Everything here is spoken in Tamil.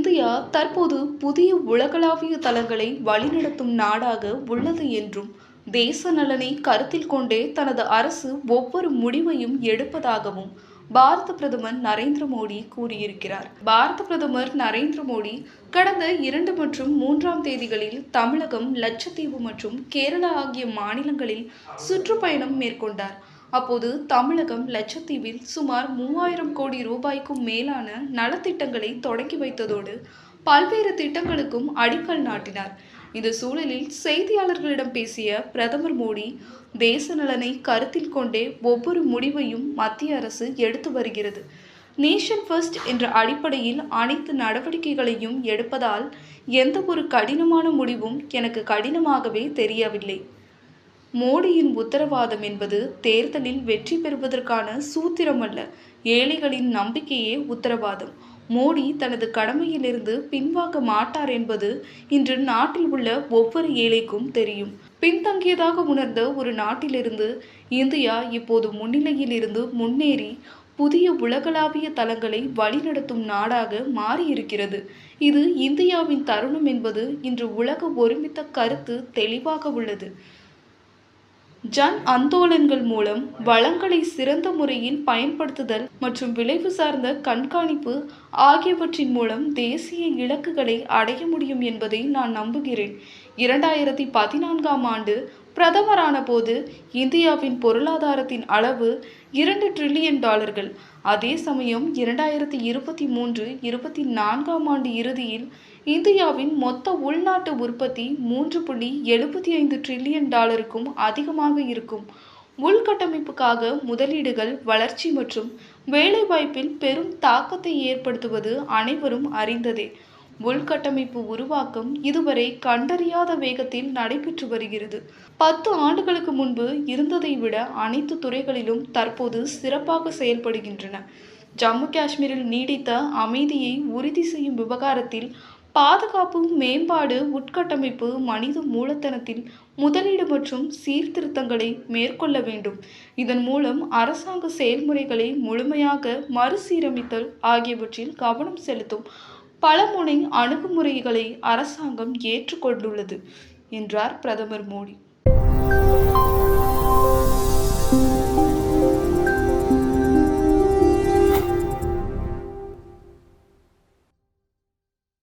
இந்தியா தற்போது புதிய உலகளாவிய தளங்களை வழிநடத்தும் நாடாக உள்ளது என்றும் தேச நலனை கருத்தில் கொண்டே தனது அரசு ஒவ்வொரு முடிவையும் எடுப்பதாகவும் பாரத பிரதமர் நரேந்திர மோடி கூறியிருக்கிறார். பாரத பிரதமர் நரேந்திர மோடி கடந்த இரண்டு மற்றும் மூன்றாம் தேதிகளில் தமிழகம் லட்சத்தீவு மற்றும் கேரளா ஆகிய மாநிலங்களில் சுற்றுப்பயணம் மேற்கொண்டார். அப்போது தமிழகம் லட்சத்தீவில் சுமார் மூவாயிரம் கோடி ரூபாய்க்கும் மேலான நலத்திட்டங்களை தொடங்கி வைத்ததோடு பல்வேறு திட்டங்களுக்கும் அடிக்கல் நாட்டினார். இந்த சூழலில் செய்தியாளர்களிடம் பேசிய பிரதமர் மோடி தேச நலனை கருத்தில் கொண்டே ஒவ்வொரு முடிவையும் மத்திய அரசு எடுத்து வருகிறது. நேஷன் ஃபர்ஸ்ட் என்ற அடிப்படையில் அனைத்து நடவடிக்கைகளையும் எடுப்பதால் எந்த ஒரு கடினமான முடிவும் எனக்கு கடினமாகவே தெரியவில்லை. மோடியின் உத்தரவாதம் என்பது தேர்தலில் வெற்றி பெறுவதற்கான சூத்திரம் அல்ல ஏழைகளின் நம்பிக்கையே உத்தரவாதம். மோடி தனது கடமையிலிருந்து பின்வாங்க மாட்டார் என்பது இன்று நாட்டில் உள்ள ஒவ்வொரு ஏழைக்கும் தெரியும். பின்தங்கியதாக உணர்ந்த ஒரு நாட்டிலிருந்து இந்தியா இப்போது முன்னிலையில் இருந்து முன்னேறி புதிய உலகளாவிய தளங்களை வழிநடத்தும் நாடாக மாறியிருக்கிறது. இது இந்தியாவின் தருணம் என்பது இன்று உலக ஒருமித்த கருத்து தெளிவாக உள்ளது. ஜன் அந்தோலன்கள் மூலம் வளங்களை சிறந்த முறையில் பயன்படுத்துதல் மற்றும் விளைவு சார்ந்த கண்காணிப்பு ஆகியவற்றின் மூலம் தேசிய இலக்குகளை அடைய முடியும் என்பதை நான் நம்புகிறேன். இரண்டாயிரத்தி பதினான்காம் ஆண்டு பிரதமரான போது இந்தியாவின் பொருளாதாரத்தின் அளவு இரண்டு ட்ரில்லியன் டாலர்கள். அதே சமயம் இரண்டாயிரத்தி இருபத்தி மூன்று இருபத்தி நான்காம் ஆண்டு இறுதியில் இந்தியாவின் மொத்த உள்நாட்டு உற்பத்தி மூன்று புள்ளி எழுபத்தி ஐந்து ட்ரில்லியன் டாலருக்கும் அதிகமாக இருக்கும். உள்கட்டமைப்புக்காக முதலீடுகள் வளர்ச்சி மற்றும் வேலைவாய்ப்பில் பெரும் தாக்கத்தை ஏற்படுத்துவது அனைவரும் அறிந்ததே. உள்கட்டமைப்பு உருவாக்கம் இதுவரை கண்டறியாத வேகத்தில் நடைபெற்று வருகிறது. பத்து ஆண்டுகளுக்கு முன்பு இருந்ததை விட அனைத்து துறைகளிலும் தற்போது சிறப்பாக செயல்படுகின்றன. ஜம்மு காஷ்மீரில் நீடித்த அமைதியை உறுதி செய்யும் விவகாரத்தில் பாதுகாப்பு மேம்பாடு உட்கட்டமைப்பு மனித மூலத்தனத்தில் முதலீடு மற்றும் சீர்திருத்தங்களை மேற்கொள்ள வேண்டும். இதன் மூலம் அரசாங்க செயல்முறைகளை முழுமையாக மறுசீரமைத்தல் ஆகியவற்றில் கவனம் செலுத்தும். பலமுனை அணுகுமுறைகளை அரசாங்கம் ஏற்றுக்கொண்டுள்ளது என்றார் பிரதமர் மோடி.